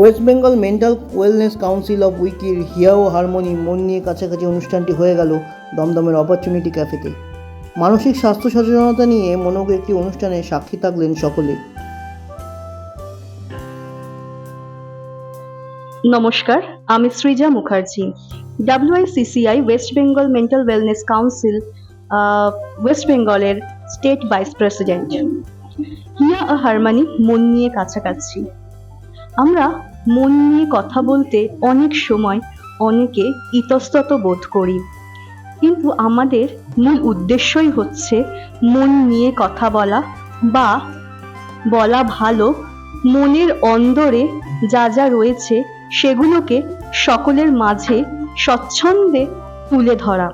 West Bengal mental wellness council of উইকির হিয়া ও harmony মন নিয়ে কাছাকাছি অনুষ্ঠানটি হয়ে গেল দমদমের অপরচুনিটি ক্যাফেতে মানসিক স্বাস্থ্য সচেতনতা নিয়ে মনোজ্ঞ একটি অনুষ্ঠানে সাক্ষী থাকলেন সকলে। নমস্কার, আমি Srija Mukherjee. WICCI West Bengal mental wellness council West বেঙ্গলের state vice president Hiya harmony, মন নিয়ে কাছাকাছি। আমরা মন নিয়ে কথা বলতে অনেক সময় অনেকে ইতস্তত বোধ করি। কিন্তু আমাদের মূল উদ্দেশ্যই হচ্ছে মন নিয়ে কথা বলা বা বলা ভালো, মনের অন্দরে যা যা রয়েছে সেগুলোকে সকলের মাঝে স্বচ্ছন্দে তুলে ধরা।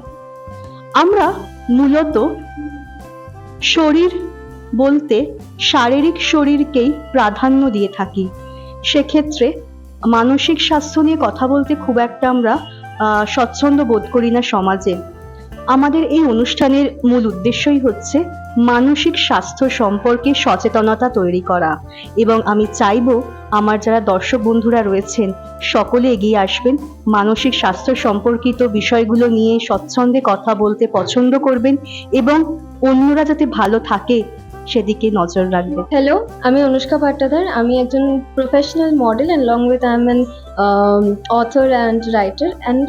আমরা মূলত শরীর বলতে শারীরিক শরীরকেই প্রাধান্য দিয়ে থাকি। সেক্ষেত্রে মানসিক স্বাস্থ্য নিয়ে কথা বলতে খুব একটা আমরা স্বচ্ছন্দ বোধ করি না সমাজে। আমাদের এই অনুষ্ঠানের মূল উদ্দেশ্যই হচ্ছে মানসিক স্বাস্থ্য সম্পর্কে সচেতনতা তৈরি করা এবং আমি চাইব আমার যারা দর্শক বন্ধুরা রয়েছেন, সকলে এগিয়ে আসবেন, মানসিক স্বাস্থ্য সম্পর্কিত বিষয়গুলো নিয়ে স্বচ্ছন্দে কথা বলতে পছন্দ করবেন এবং অন্যরা যাতে ভালো থাকে সেদিকে নজর রাখবেন হ্যালো আমি অনুষ্কা ভট্টাধার আমি একজন professional model and long with I am an author and writer and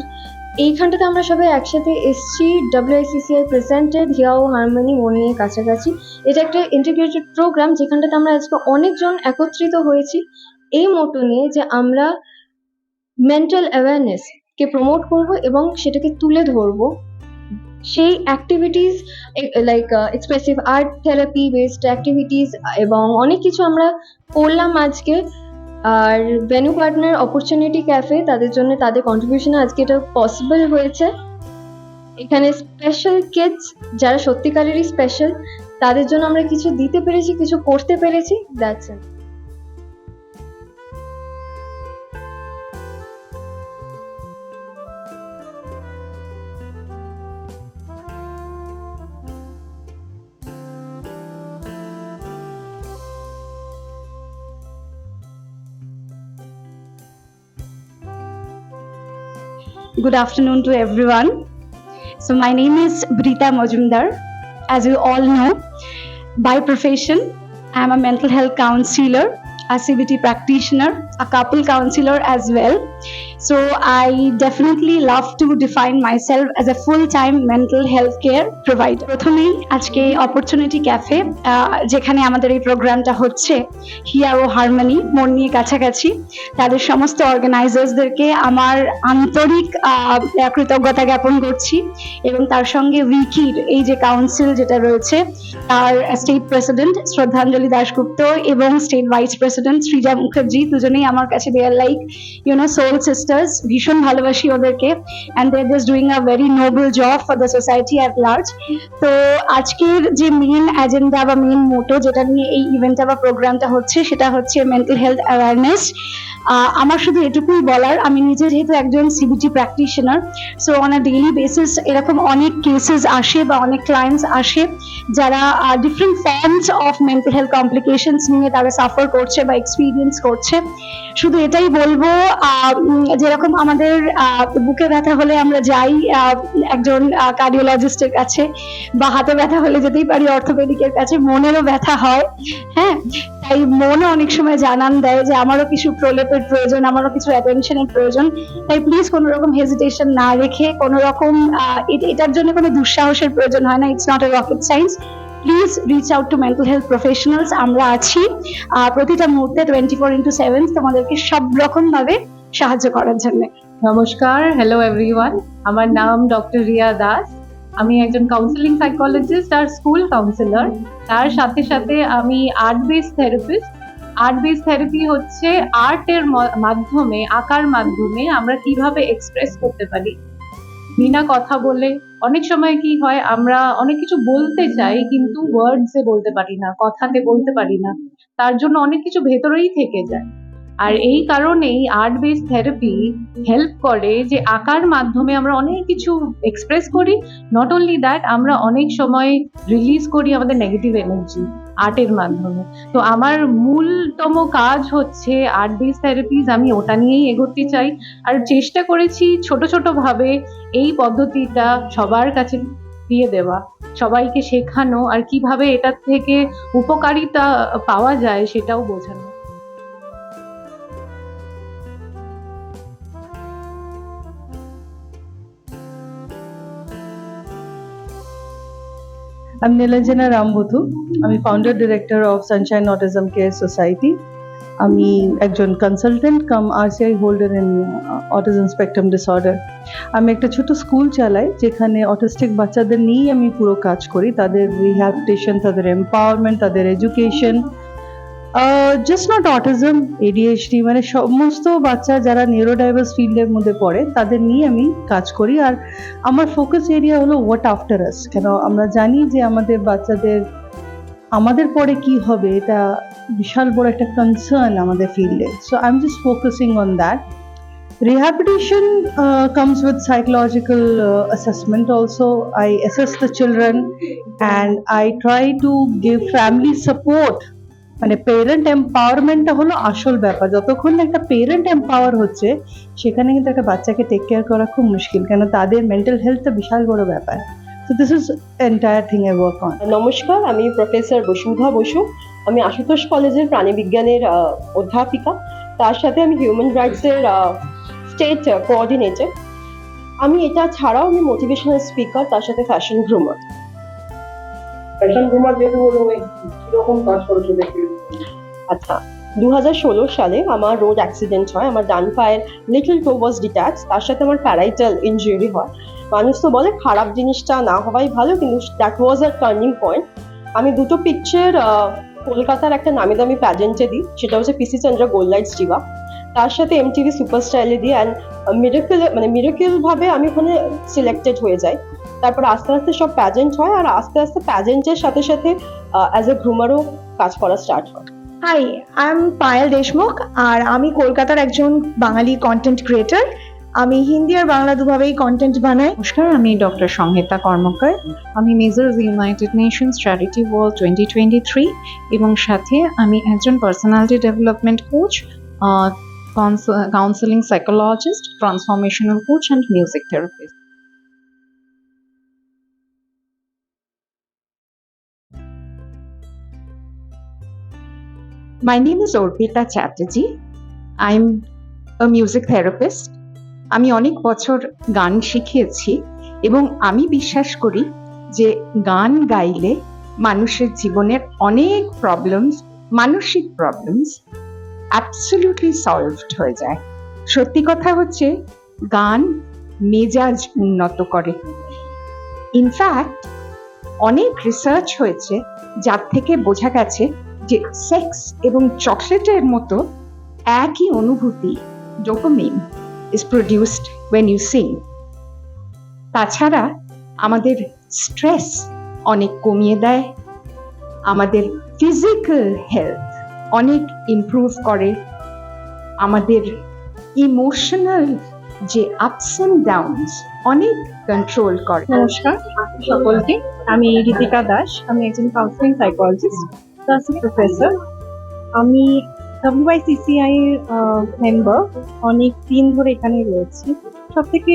এইখানটাতে আমরা সবাই একসাথে এসছি। ডাব্লিউআইসিসিআই প্রেজেন্টেড হিয়া ও হারমোনি মন নিয়ে কাছাকাছি। এটা একটা ইন্টিগ্রেটেড প্রোগ্রাম যেখানটাতে আমরা আজকে অনেকজন একত্রিত হয়েছি। এই মোটো নিয়ে যে আমরা মেন্টাল অ্যাওয়ারনেস কে প্রমোট করব এবং সেটাকে তুলে ধরবো। সেই activities like expressive art therapy based activities এবং অনেক কিছু আমরা করলাম আজকে। আর ভেনু পার্টনার অপরচুনিটি ক্যাফে তাদের জন্য তাদের কন্ট্রিবিউশনে আজকে এটা পসিবল হয়েছে। এখানে স্পেশাল কিডস যারা সত্যিকারেরই স্পেশাল তাদের জন্য আমরা কিছু দিতে পেরেছি, কিছু করতে পেরেছি that's it Good afternoon to everyone. So, my name is Brita Majumdar. As you all know, by profession, I am a mental health counselor, a CBT practitioner, a couple counselor as well. So, I definitely love to define myself as a full time mental health care provider. প্রথমেই আজকে opportunity cafe যেখানে আমাদের এই প্রোগ্রামটা হচ্ছে হিয়া ও harmony মন নিয়ে কাছাকাছি তাদের সমস্ত অর্গানাইজার্সদেরকে আমার আন্তরিক কৃতজ্ঞতা জ্ঞাপন করছি এবং তার সঙ্গে উইকির এই যে কাউন্সিল যেটা রয়েছে তার স্টেট প্রেসিডেন্ট শ্রদ্ধাঞ্জলি দাশগুপ্ত এবং state vice president Srija Mukherjee দুজনেই আমার কাছে they are like you know soul sisters ভীষণ ভালোবাসি ওদেরকে and they just doing a very noble job for the society at large তো আজকের যে মেন এজেন্ডা বা মেইন মোটো যেটা নিয়ে এই ইভেন্টটা বা প্রোগ্রামটা হচ্ছে, সেটা হচ্ছে মেন্টাল হেলথ অ্যাওয়ারনেস আমার শুধু এটুকুই বলার, আমি নিজে যেহেতু একজন CBT practitioner so on a daily basis এরকম অনেক কেসেস আসে বা অনেক ক্লায়েন্টস আসে যারা different forms of mental health complications নিয়ে তারা সাফার করছে বা এক্সপিরিয়েন্স করছে। শুধু এটাই বলব যেরকম আমাদের বুকে ব্যথা হলে আমরা যাই একজন কার্ডিওলজিস্টের কাছে বা হাতে ব্যথা হলে যেতেই পারি অর্থোপেডিকের কাছে, মনেরও ব্যথা হয় হ্যাঁ? তাই মনও অনেক সময় জানান দেয় যে আমারও কিছু প্রলেপের প্রয়োজন, আমারও কিছু অ্যাটেনশনের প্রয়োজন। তাই প্লিজ কোনো রকম হেজিটেশন না রেখে, কোনো রকম এটার জন্য কোনো দুঃসাহসের প্রয়োজন হয় না it's not a rocket science please reach out to mental health professionals আমরা আছি। প্রতিটা মুহূর্তে টোয়েন্টি ফোর ইন্টু সেভেন তোমাদেরকে সব রকম ভাবে সাহায্য করার জন্য। নমস্কার হ্যালো এভরিওয়ান আমার নাম ডক্টর রিয়া দাস। আমি একজন কাউন্সিলিং সাইকোলজিস্ট আর স্কুল কাউন্সিলর তার সাথে সাথে আমি art base therapist art base therapy হচ্ছে আর্টের মাধ্যমে, আঁকার মাধ্যমে আমরা কীভাবে এক্সপ্রেস করতে পারি। বিনা কথা বলে। অনেক সময় কি হয়, আমরা অনেক কিছু বলতে চাই কিন্তু ওয়ার্ডসে বলতে পারি না, কথাতে বলতে পারি না। তার জন্য অনেক কিছু ভেতরেই থেকে যায়। আর এই কারণেই আর্ট বেস থেরাপি হেল্প করে যে আঁকার মাধ্যমে আমরা অনেক কিছু এক্সপ্রেস করি। নট অনলি দ্যাট আমরা অনেক সময় রিলিজ করি আমাদের নেগেটিভ এনার্জি আর্টের মাধ্যমে। তো আমার মূলতম কাজ হচ্ছে আর্ট বেস থেরাপিজ আমি ওটা নিয়েই এগোতে চাই। আর চেষ্টা করেছি ছোট ছোট ভাবে এই পদ্ধতিটা সবার কাছে দিয়ে দেওয়া সবাইকে শেখানো আর কীভাবে এটার থেকে উপকারিতা পাওয়া যায় সেটাও বোঝানো। আমি নীলাঞ্জনা রামবধু আমি founder director of sunshine autism care society আমি একজন consultant cum RCI holder in autism spectrum disorder আমি একটা ছোট স্কুল চালাই, যেখানে অটিস্টিক বাচ্চাদের নিয়েই আমি পুরো কাজ করি। তাদের রিহ্যাবিলিটেশন তাদের এম্পাওয়ারমেন্ট তাদের education just not autism ADHD মানে সমস্ত বাচ্চা যারা নিউরোডাইভার্স ফিল্ডের মধ্যে পড়ে তাদের নিয়ে আমি কাজ করি। আর আমার ফোকাস এরিয়া হলো হোয়াট আফটার আস কেন আমরা জানি যে আমাদের বাচ্চাদের আমাদের পরে কি হবে এটা বিশাল বড় একটা কনসার্ন আমাদের ফিল্ডে so I am just focusing on that Rehabilitation uh, comes with psychological uh, assessment also. I assess the I try to give family support মানে পেরেন্ট এম্পাওয়ারমেন্টটা হলো আসল ব্যাপার। যতক্ষণ একটা পেরেন্ট এম্পাওয়ার হচ্ছে, সেখানে কিন্তু একটা বাচ্চাকে টেক কেয়ার করা খুব মুশকিল, কেন তাদের মেন্টাল হেলথটা বিশাল বড় ব্যাপার। তো this is entire thing I work on নমস্কার, আমি প্রফেসর বসুধা বসু। আমি আশুতোষ কলেজের প্রাণীবিজ্ঞানের অধ্যাপিকা। তার সাথে আমি হিউম্যান রাইটসের স্টেট কোঅর্ডিনেটর আমি এটা ছাড়াও আমি মোটিভেশনাল স্পিকার তার সাথে ফ্যাশন গ্রুমার ফ্যাশন কুমার যেহেতু বলব কীরকম কাজ করেছ দেখি আচ্ছা দু সালে আমার রোড অ্যাক্সিডেন্ট হয়, আমার ডান পায়ের লিটল টো ওয়াজ ডিট্যাচ তার সাথে আমার প্যারাইটাল ইনজুরি হয়। মানুষ তো বলে খারাপ জিনিসটা না হওয়াই ভালো, কিন্তু that was a turning point আমি দুটো পিকচার কলকাতার একটা নামি দামি প্যাজেন্টে দিই, সেটা হচ্ছে পিসি চন্দ্র গোল্ড লাইটস ডিবা তার সাথে এমটিভি সুপার স্টাইলে দিই অ্যান্ড মিরাকেল মানে মিরাকেল ভাবে আমি ওখানে সিলেক্টেড হয়ে যাই। তারপর আস্তে আস্তে সব প্যাজেন্ট হয় আর আস্তে আস্তে প্যাজেন্টের সাথে সাথে অ্যাজ এ গ্রুমারও কাজ করা স্টার্ট হয়। Hi I am Payel Deshmukh আর আমি কলকাতার একজন বাঙালি কন্টেন্ট ক্রিয়েটার আমি হিন্দি আর বাংলা দুভাবেই কন্টেন্ট বানাই। নমস্কার আমি ডক্টর সংহিতা কর্মকার। আমি majors United Nations charity world twenty twenty three এবং সাথে আমি একজন personality development coach counselling psychologist transformational coach and music therapist My name is Orpita Chatterjee. I'm a music therapist. আমি অনেক বছর গান শিখিয়েছি এবং আমি বিশ্বাস করি যে গান গাইলে মানুষের জীবনের অনেক প্রবলেমস মানসিক প্রবলেমস অ্যাবসলিউটলি সলভড হয়ে যায় সত্যি কথা হচ্ছে, গান মেজাজ উন্নত করে ইনফ্যাক্ট অনেক রিসার্চ হয়েছে যার থেকে বোঝা গেছে যে সেক্স এবং চকলেটের মতো একই অনুভূতি dopamine is produced when you sing. তাছাড়া আমাদের স্ট্রেস অনেক কমিয়ে দেয়, আমাদের ফিজিক্যাল হেলথ অনেক ইমপ্রুভ করে, আমাদের ইমোশনাল যে আপস অ্যান্ড ডাউনস অনেক কন্ট্রোল করে। নমস্কার, সকলকে। আমি রিতিকা দাস, আমি একজন কাউন্সিলিং সাইকোলজিস্ট প্লাস প্রফেসর আমি ডাব্লিউআইসিসিআই এর মেম্বার অনেক দিন ধরে এখানে রয়েছি। সব থেকে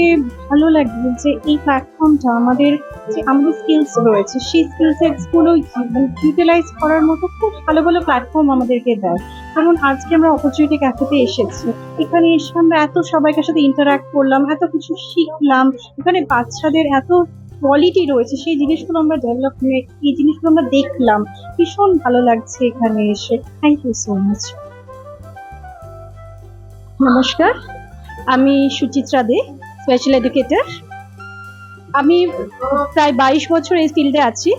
ভালো লাগে যে এই প্ল্যাটফর্মটা আমাদের যে আমাদের স্কিলস রয়েছে, সেই স্কিল সেটসগুলো ইউটিলাইজ করার মতো খুব ভালো ভালো প্ল্যাটফর্ম আমাদেরকে দেয়। যেমন আজকে আমরা অপরচুনিটি ক্যাফেতে এসেছি। এখানে এসে আমরা এত সবাইকার সাথে ইন্টারাক্ট করলাম, এত কিছু শিখলাম। এখানে বাচ্চাদের এত কোয়ালিটি রয়েছে, সেই জিনিসগুলো আমরা ডেভেলপমেন্ট এই জিনিসগুলো আমরা দেখলাম। ভীষণ ভালো লাগছে এখানে এসে। থ্যাংক ইউ সো মাচ নমস্কার, আমি সুচিত্রা দে স্পেশাল এডুকেটর আমি প্রায় বাইশ বছর এই ফিল্ডে আছি।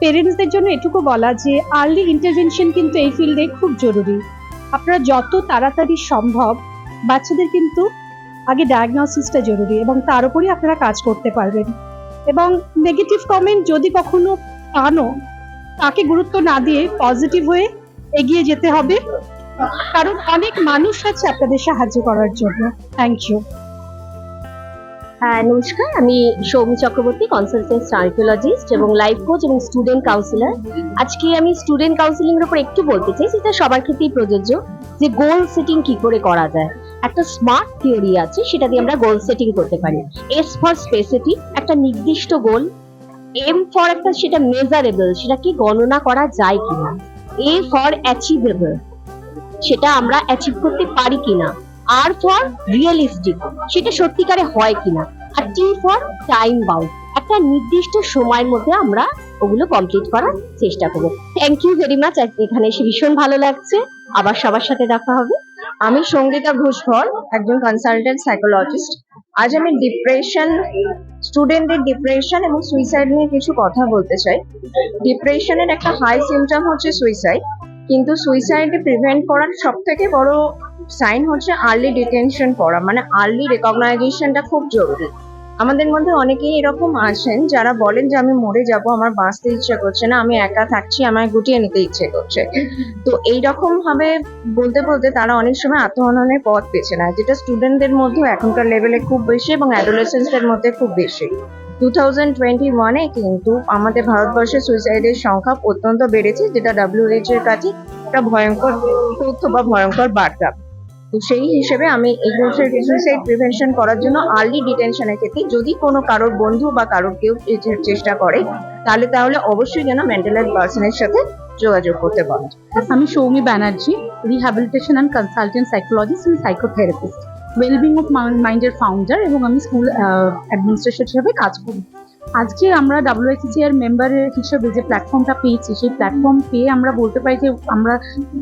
পেরেন্টসদের জন্য এটুকু বলা যে আর্লি ইন্টারভেনশন কিন্তু এই ফিল্ডে খুব জরুরি। আপনারা যত তাড়াতাড়ি সম্ভব, বাচ্চাদের কিন্তু আগে ডায়াগনোসিসটা জরুরি এবং তার উপরই আপনারা কাজ করতে পারবেন। এবং নেগেটিভ কমেন্ট যদি কখনো পানও তাকে গুরুত্ব না দিয়ে পজিটিভ হয়ে এগিয়ে যেতে হবে। কারণ অনেক মানুষ আছে আপনাদের সাহায্য করার জন্য। থ্যাংক ইউ হ্যাঁ নমস্কার। আমি সৌমি চক্রবর্তী কনসালটেন্ট আর্কিওলজিস্ট এবং লাইফ কোচ এবং স্টুডেন্ট কাউন্সিলর আজকে আমি স্টুডেন্ট কাউন্সিলিং এর উপর একটু বলতে চাই, যেটা সবার ক্ষেত্রেই প্রযোজ্য, যে গোল সেটিং কি করে করা যায়। একটা স্মার্ট থিওরি আছে, সেটা দিয়ে আমরা গোল সেটিং করতে পারি। এস ফর স্পেসিফিক একটা নির্দিষ্ট গোল এম ফর একটা সেটা মেজারেবল সেটা কি গণনা করা যায় কিনা? এ ফর অ্যাচিভেবল সেটা আমরা অ্যাচিভ করতে পারি কিনা? আর ফর রিয়েলিস্টিক সেটা সত্যিকারে হয় কিনা? আর টি ফর টাইম বাউন্ড একটা নির্দিষ্ট সময়ের মধ্যে আমরা ওগুলো কমপ্লিট করার চেষ্টা করব। থ্যাংক ইউ ভেরি মাচ এখানে এসে ভীষণ ভালো লাগছে। আবার সবার সাথে দেখা হবে। আমি সঙ্গীতা ঘোষভর একজন কনসালটেন্ট সাইকোলজিস্ট আজ আমি ডিপ্রেশন স্টুডেন্টদের ডিপ্রেশন এবং সুইসাইড নিয়ে কিছু কথা বলতে চাই। ডিপ্রেশনের একটা হাই সিমটম হচ্ছে সুইসাইড কিন্তু সুইসাইডে প্রিভেন্ট করার সব থেকে বড় সাইন হচ্ছে আর্লি ডিটেনশন করা। মানে আর্লি রেকগনাইজেশনটা খুব জরুরি। আমাদের মধ্যে অনেকেই এরকম আছেন যারা বলেন যে আমি মরে যাব, আমার বাঁচতে ইচ্ছে করছে না, আমি একা থাকছি, আমায় গুটিয়ে নিতে ইচ্ছে করছে। তো এইরকম ভাবে বলতে বলতে তারা অনেক সময় আত্মহননের পথ পেছে না, যেটা স্টুডেন্টদের মধ্যেও এখনকার লেভেলে খুব বেশি এবং অ্যাডোলেসেন্সদের মধ্যে খুব বেশি। টু থাউজেন্ড টোয়েন্টি ওয়ানে কিন্তু আমাদের ভারতবর্ষে সুইসাইডের সংখ্যা অত্যন্ত বেড়েছে, যেটা ডাব্লিউএইচ এর কাছে একটা ভয়ঙ্কর তথ্য বা ভয়ঙ্কর বার্তা। সেই হিসেবে আমি এই সুইসাইড প্রিভেনশন করার জন্য আর্লি ডিটেনশনের ক্ষেত্রে যদি কোনো কারোর বন্ধু বা কারোর কেউ চেষ্টা করে, তাহলে তাহলে অবশ্যই যেন মেন্টাল হেলথ পার্সনের সাথে যোগাযোগ করতে পারে। আমি Soumi Banerjee rehabilitation and consultant psychologist and psychotherapist wellbeing of মাইন্ডের ফাউন্ডার এবং আমি স্কুল অ্যাডমিনিস্ট্রেশন হিসেবে কাজ করি। আজকে আমরা ডাব্লিউআইসিসি এর মেম্বারের হিসেবে যে প্ল্যাটফর্মটা পেয়েছি, সেই প্ল্যাটফর্ম পেয়ে আমরা বলতে পারি যে আমরা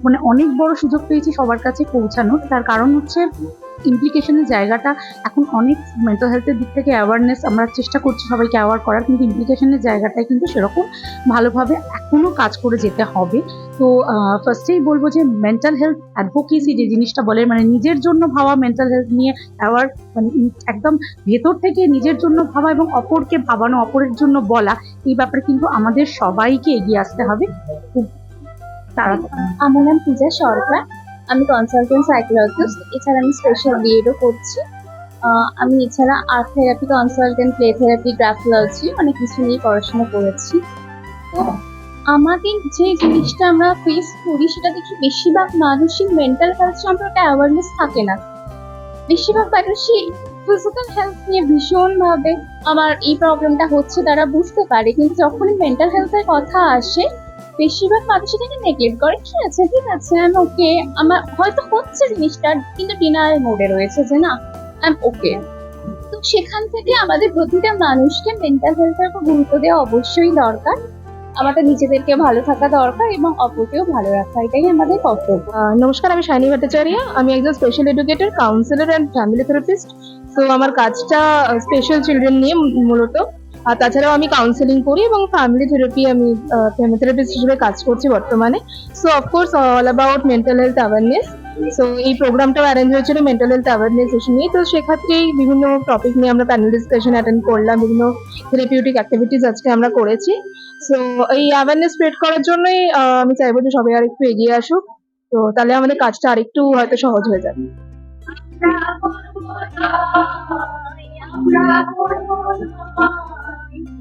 মানে অনেক বড় সুযোগ পেয়েছি সবার কাছে পৌঁছানোর। তার কারণ হচ্ছে ইমপ্লিকেশনের জায়গাটা এখন অনেক মেন্টাল হেলথের দিক থেকে অ্যাওয়ারনেস আমরা চেষ্টা করছি সবাইকে অ্যাওয়ার করার, কিন্তু ইমপ্লিকেশনের জায়গাটায় কিন্তু সেরকম ভালোভাবে এখনও কাজ করে যেতে হবে। তো ফার্স্টেই বলব যে মেন্টাল হেলথ অ্যাডভোকেসি যে জিনিসটা বলে মানে নিজের জন্য ভাবা মেন্টাল হেলথ নিয়ে অ্যাওয়ার মানে একদম ভেতর থেকে নিজের জন্য ভাবা এবং অপরকে ভাবানো, অপরের জন্য বলা, এই ব্যাপারে কিন্তু আমাদের সবাইকে এগিয়ে আসতে হবে। খুব তাড়াতাড়ি। আমার নাম পূজা সরকার। আমি কনসালটেন্ট সাইকোলজিস্ট এছাড়া আমি স্পেশাল বিএডও করছি। আমি এছাড়া art therapy consultant play therapy graphology অনেক কিছু নিয়ে পড়াশোনা করেছি। তো আমাদের যে জিনিসটা আমরা ফেস করি, সেটা দেখি বেশিরভাগ মানুষই মেন্টাল হেলথ সম্পর্কে অ্যাওয়ারনেস থাকে না। বেশিরভাগ মানুষই ফিজিক্যাল হেলথ নিয়ে ভীষণভাবে আমার এই প্রবলেমটা হচ্ছে তারা বুঝতে পারে, কিন্তু যখনই মেন্টাল হেলথের কথা আসে বেশিরভাগ মানুষ এটাকে নেগলেক্ট করে। ঠিক আছে? ঠিক আছে আই ওকে আমার হয়তো হচ্ছে জিনিসটা, কিন্তু ডিনার মোডে রয়েছে যে না আই ওকে তো সেখান থেকে আমাদের প্রতিটা মানুষকে মেন্টাল হেলথের উপর গুরুত্ব দেওয়া অবশ্যই দরকার। আমাদের নিজেদেরকে ভালো থাকা দরকার এবং অপরকেও ভালো রাখা, এটাই আমাদের কর্তব্য। নমস্কার, আমি শাইনি ভট্টাচার্য। আমি একজন special educator counsellor and family therapist তো আমার কাজটা স্পেশাল চিলড্রেন নিয়ে মূলত আর তাছাড়াও আমি কাউন্সেলিং করি এবং ফ্যামিলি থেরাপি আমি থেরাপিস্ট হিসেবে কাজ করছি বর্তমানে। So of course all about mental health awareness so এই প্রোগ্রামটাও অ্যারেঞ্জ হয়েছিল মেন্টাল হেলথ অ্যাওয়ারনেস ইস্যু নিয়ে। তো সেক্ষেত্রেই বিভিন্ন টপিক নিয়ে আমরা প্যানেল ডিসকাশন অ্যাটেন্ড করলাম, বিভিন্ন থেরাপিউটিক অ্যাক্টিভিটিস আজকে আমরা করেছি। সো এই অ্যাওয়ারনেস স্প্রেড করার জন্যই আমি চাইব যে সবাই আর একটু এগিয়ে আসুক। তো তাহলে আমাদের কাজটা আরেকটু হয়তো সহজ হয়ে যাবে।